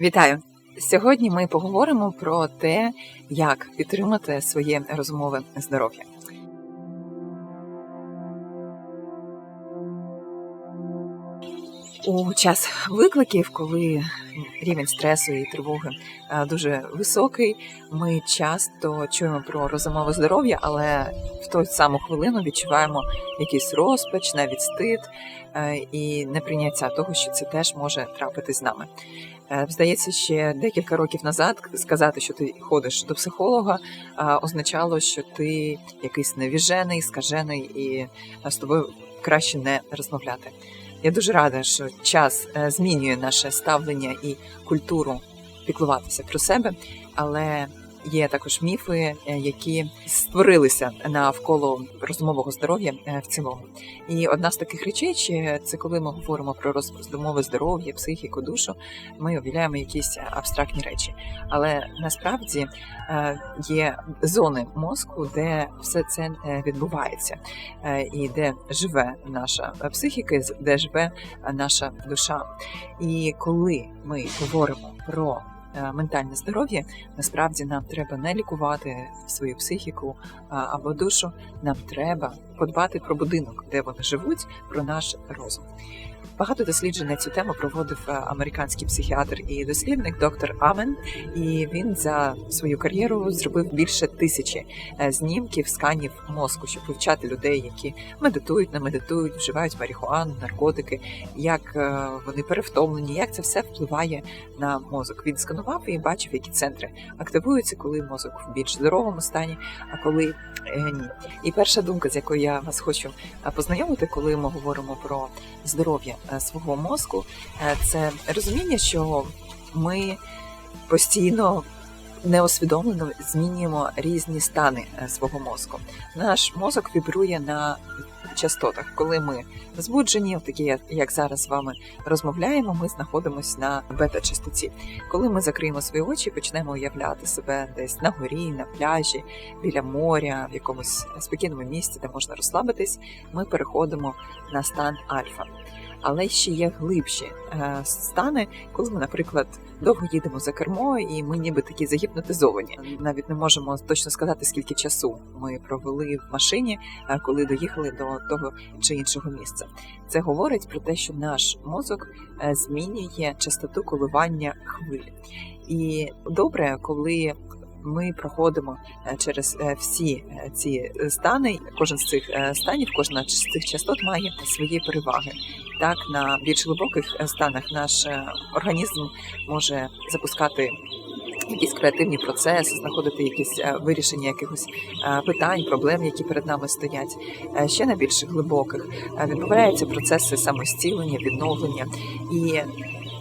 Вітаю! Сьогодні ми поговоримо про те, як підтримати своє розумове здоров'я. У час викликів, коли рівень стресу і тривоги е, дуже високий, ми часто чуємо про розумове здоров'я, але в ту саму хвилину відчуваємо якийсь розпач, навіть стид е, і неприйняття того, що це теж може трапити з нами. Е, здається, ще декілька років назад сказати, що ти ходиш до психолога, означало, що ти якийсь невіжений, скажений, і з тобою краще не розмовляти. Я дуже рада, що час е, змінює наше ставлення і культуру піклуватися про себе, але Є також міфи, е, які створилися навколо розумового здоров'я е, в цілому. І одна з таких речей, це коли ми говоримо про розумове здоров'я, психіку, душу, ми уявляємо якісь абстрактні речі. Але насправді е, є зони мозку, де все це відбувається, і де живе наша психіка, де живе наша душа. І коли ми говоримо про ментальне здоров'я, насправді нам треба не лікувати свою психіку або душу. Нам треба подбати про будинок, де вони живуть, про наш розум. Багато досліджень на цю тему проводив е, американський психіатр і дослідник доктор Амен, і він за свою кар'єру зробив більше тисячі е, знімків, сканів мозку, щоб вивчати людей, які медитують, не медитують, вживають марихуану, наркотики, як е, вони перевтомлені, як це все впливає на мозок. Він сканував і бачив, які центри активуються, коли мозок в більш здоровому стані, а коли ні. І перша думка, з якою я вас хочу познайомити, коли ми говоримо про здоров'я Е, свого мозку, е, це розуміння, що ми постійно неосвідомлено змінюємо різні стани е, свого мозку. Наш мозок вібрує на частотах. Коли ми збуджені, такі як зараз з вами розмовляємо, ми знаходимося на бета-частоті. Коли ми закриємо свої очі, почнемо уявляти себе десь на горі, на пляжі, біля моря, в якомусь спокійному місці, де можна розслабитись, ми переходимо на стан альфа але ще є глибші е, стани, коли ми, наприклад, довго їдемо за кермо, і ми ніби такі загіпнотизовані. Навіть не можемо точно сказати, скільки часу ми провели в машині, е, коли доїхали до того чи іншого місця. Це говорить про те, що наш мозок е, змінює частоту коливання хвиль. І добре, коли ми проходимо через всі ці стани. Кожен з цих станів, кожна з цих частот має свої переваги. Так, на більш глибоких станах наш організм може запускати. Якісь креативні процеси, знаходити якісь вирішення якихось питань, проблем, які перед нами стоять. Ще на більш глибоких відбуваються процеси самостілення, відновлення і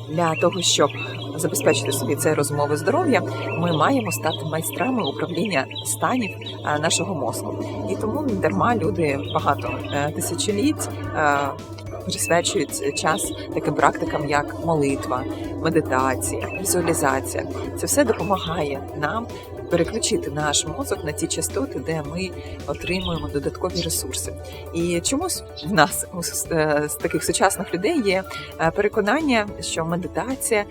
для того, щоб забезпечити собі це розумове здоров'я, ми маємо стати майстрами управління станів е, нашого мозку. І тому дарма люди багато е, тисячоліть е, присвячують час таким практикам, як молитва, медитація, візуалізація. Це все допомагає нам переключити наш мозок на ті частоти, де ми отримуємо додаткові ресурси. І чомусь в нас з таких сучасних людей є переконання, що медитація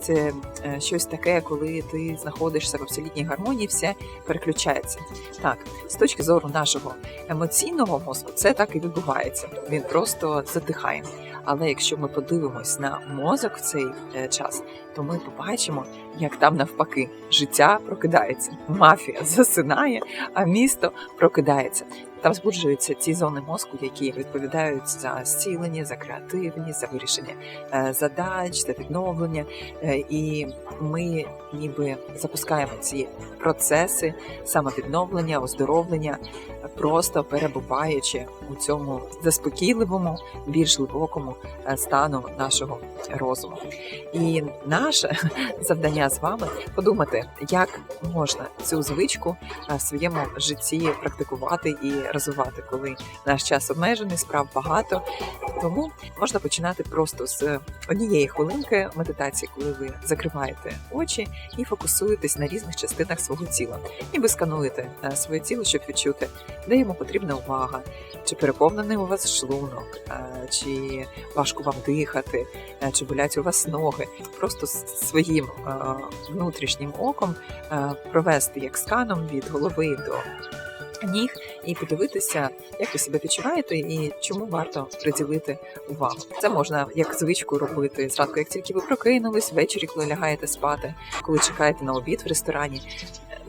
це щось таке, коли ти знаходишся в абсолютній гармонії, все переключається. Так, з точки зору нашого емоційного мозку, це так і відбувається. Він просто затихає. Але якщо ми подивимось на мозок в цей е, час, то ми побачимо, як там навпаки життя прокидається, мафія засинає, а місто прокидається. Там збуджуються ті зони мозку, які відповідають за зцілення, за креативність, за вирішення е, задач, за відновлення. Е, і ми ніби запускаємо ці процеси самовідновлення, оздоровлення, просто перебуваючи у цьому заспокійливому, більш глибокому е, стану нашого розуму. І наше завдання з вами подумати, як можна цю звичку в своєму житті практикувати і розвивати, коли наш час обмежений, справ багато. Тому можна починати просто з однієї хвилинки медитації, коли ви закриваєте очі і фокусуєтесь на різних частинах свого тіла, ніби скануєте е, своє тіло, щоб відчути, де йому потрібна увага, чи переповнений у вас шлунок, е, чи важко вам дихати, е, чи болять у вас ноги. Просто своїм внутрішнім оком провести як сканом від голови до ніг і подивитися, як ви себе відчуваєте і чому варто приділити увагу. Це можна як звичку робити зранку, як тільки ви прокинулись, ввечері, коли лягаєте спати, коли чекаєте на обід в ресторані.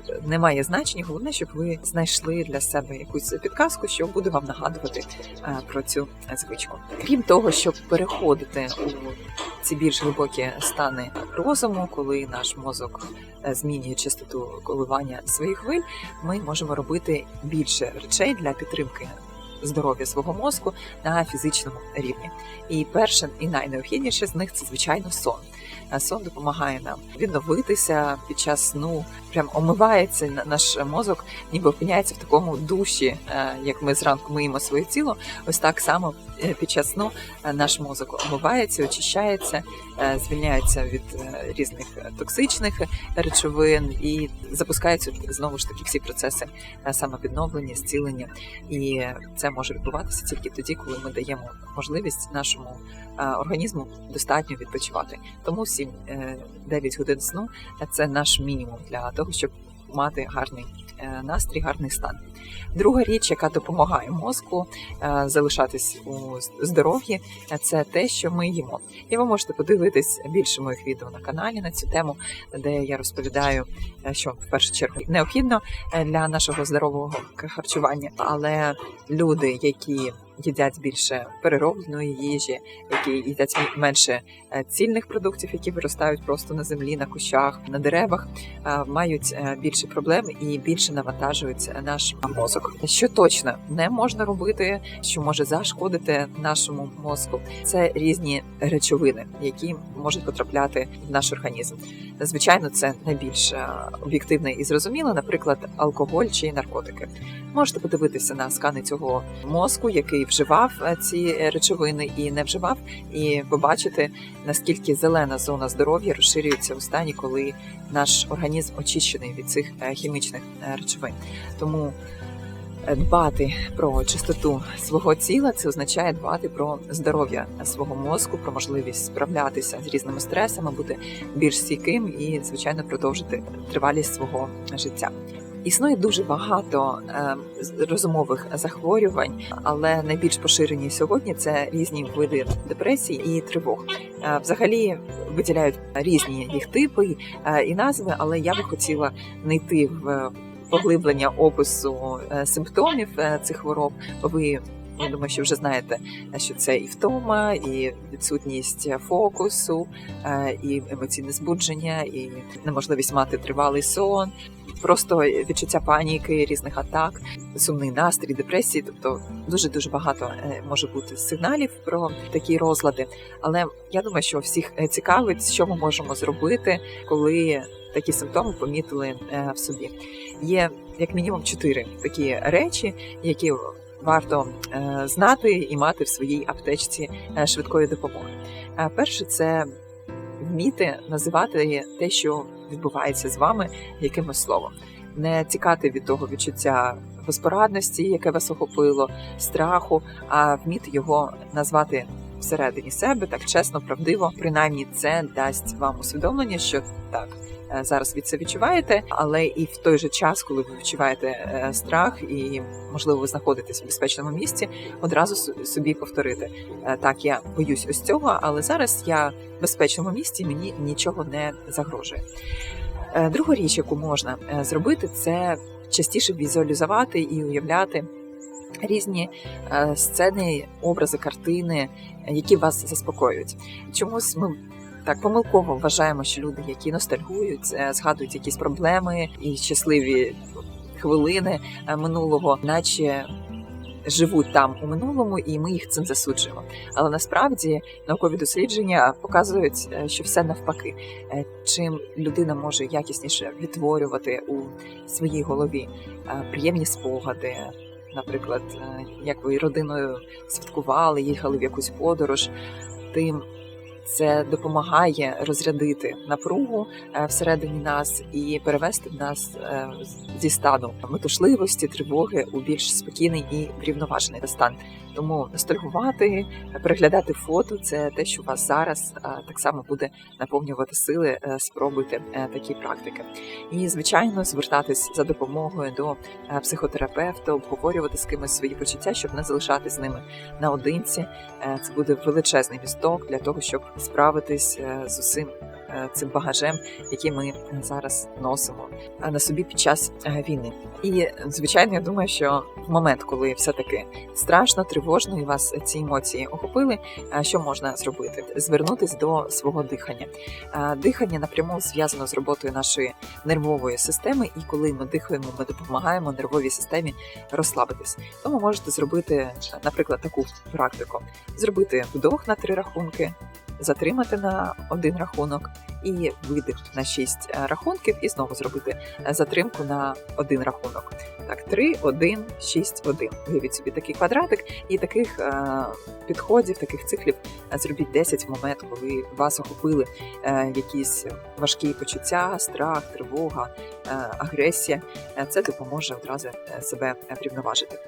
Е, Немає значення, головне, щоб ви знайшли для себе якусь підказку, що буде вам нагадувати е, про цю звичку. Крім того, щоб переходити у ці більш глибокі стани розуму, коли наш мозок е, змінює частоту коливання своїх хвиль, ми можемо робити більше речей для підтримки здоров'я свого мозку на фізичному рівні. І перше і найнеобхідніше з них це звичайно сон. Сон допомагає нам відновитися під час сну, прям омивається на- наш мозок, ніби опиняється в такому душі, е, як ми зранку миємо своє тіло. Ось так само під час сну е, наш мозок омивається, очищається, е, звільняється від е, різних е, токсичних речовин і запускаються знову ж таки всі процеси е, самовідновлення, зцілення. І це може відбуватися тільки тоді, коли ми даємо можливість нашому е, організму достатньо відпочивати. Тому 7-9 годин сну це наш мінімум для того, щоб мати гарний е, настрій, гарний стан. Друга річ, яка допомагає мозку е, залишатись у здоров'ї, е, це те, що ми їмо. І ви можете подивитись більше моїх відео на каналі на цю тему, де я розповідаю, е, що в першу чергу необхідно е, для нашого здорового харчування. Але люди, які їдять більше переробленої їжі, які їдять менше е, цільних продуктів, які виростають просто на землі, на кущах, на деревах, мають е, більше проблем і більше навантажують наш мозок. Що точно не можна робити, що може зашкодити нашому мозку, це різні речовини, які можуть потрапляти в наш організм. Звичайно, це найбільш е, об'єктивне і зрозуміле, наприклад, алкоголь чи наркотики. Можете подивитися на скани цього мозку, який вживав е, ці е, речовини і не вживав, і побачити наскільки зелена зона здоров'я розширюється у стані, коли наш організм очищений від цих е, хімічних речовин. Тому дбати про чистоту свого тіла це означає дбати про здоров'я свого мозку, про можливість справлятися з різними стресами, бути більш стійким і, звичайно, продовжити тривалість свого життя. Існує дуже багато е, розумових захворювань, але найбільш поширені сьогодні це різні види депресії і тривог. Е, Взагалі виділяють різні їх типи е, і назви, але я би хотіла не йти в поглиблення опису симптомів цих хвороб. Ви я думаю, що вже знаєте, що це і втома, і відсутність фокусу, е, і емоційне збудження, і неможливість мати тривалий сон, просто відчуття паніки, різних атак, сумний настрій, депресії. Тобто дуже дуже багато е, може бути сигналів про такі розлади. Але я думаю, що всіх е, цікавить, що ми можемо зробити, коли такі симптоми помітили в собі. Є як мінімум чотири такі речі, які варто е, знати і мати в своїй аптечці е, швидкої допомоги. Е, Перше це вміти називати те, що відбувається з вами, якимось словом, не тікати від того відчуття безпорадності, яке вас охопило, страху, а вміти його назвати всередині себе так чесно, правдиво. Принаймні, це дасть вам усвідомлення, що так. Е, Зараз ви це відчуваєте, але і в той же час, коли ви відчуваєте е, страх, і можливо ви знаходитесь в безпечному місці, одразу собі повторити Е, так. Я боюсь ось цього, але зараз я в безпечному місці, мені нічого не загрожує. Друга річ, яку можна зробити, це частіше візуалізувати і уявляти різні сцени, образи, картини, які вас заспокоюють. Чомусь ми. Так помилково вважаємо, що люди, які ностальгують, е, згадують якісь проблеми і щасливі хвилини е, минулого, наче живуть там у минулому, і ми їх цим засуджуємо. Але насправді наукові дослідження показують, е, що все навпаки. Чим людина може якісніше відтворювати у своїй голові приємні спогади, наприклад, як ви родиною святкували, їхали в якусь подорож, тим це допомагає розрядити напругу е, всередині нас і перевести нас е, зі стану метушливості, тривоги у більш спокійний і врівноважений стан. Тому ностальгувати, переглядати фото це те, що вас зараз е, так само буде наповнювати сили. Е, Спробуйте е, такі практики. І звичайно, звертатись за допомогою до психотерапевта, обговорювати з кимось свої почуття, щоб не залишатись з ними наодинці. Це буде величезний місток для того, щоб справитись з усім цим багажем, який ми е, зараз носимо е, на собі під час е, війни. І звичайно, я думаю, що в момент, коли все таки страшно, тривожно і вас ці емоції охопили, е, що можна зробити? Звернутись до свого дихання. Е, Дихання напряму зв'язано з роботою нашої нервової системи, і коли ми дихаємо, ми допомагаємо нервовій системі розслабитись. Тому можете зробити, наприклад, таку практику: зробити вдох на три рахунки, затримати на один рахунок і видих на шість е, рахунків, і знову зробити е, затримку на один рахунок. Так, 3, 1, 6, 1. Уявіть собі такий квадратик, і таких е, підходів, таких циклів зробіть 10 в момент, коли вас охопили якісь важкі почуття, страх, тривога, агресія. Це допоможе одразу себе врівноважити.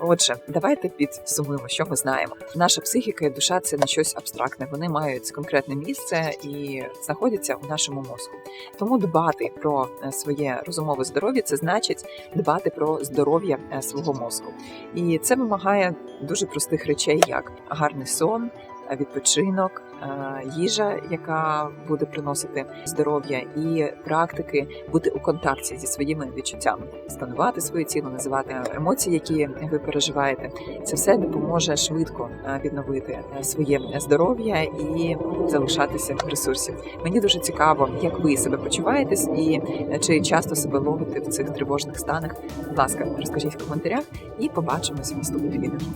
Отже, давайте підсумуємо, що ми знаємо. Наша психіка і душа це не щось абстрактне. Вони мають конкретне місце і знаходяться у нашому мозку. Тому дбати про е, своє розумове здоров'я це значить дбати про здоров'я е, свого мозку. І це вимагає дуже простих речей, як гарний сон. е, Відпочинок, їжа, яка буде приносити здоров'я, і практики бути у контакті зі своїми відчуттями, станувати своє тіло, називати емоції, які ви переживаєте. Це все допоможе швидко е, відновити е, своє здоров'я і залишатися в ресурсі. Мені дуже цікаво, як ви себе почуваєтесь і е, чи часто себе ловите в цих тривожних станах. Будь ласка, розкажіть в коментарях і побачимось в наступних відео.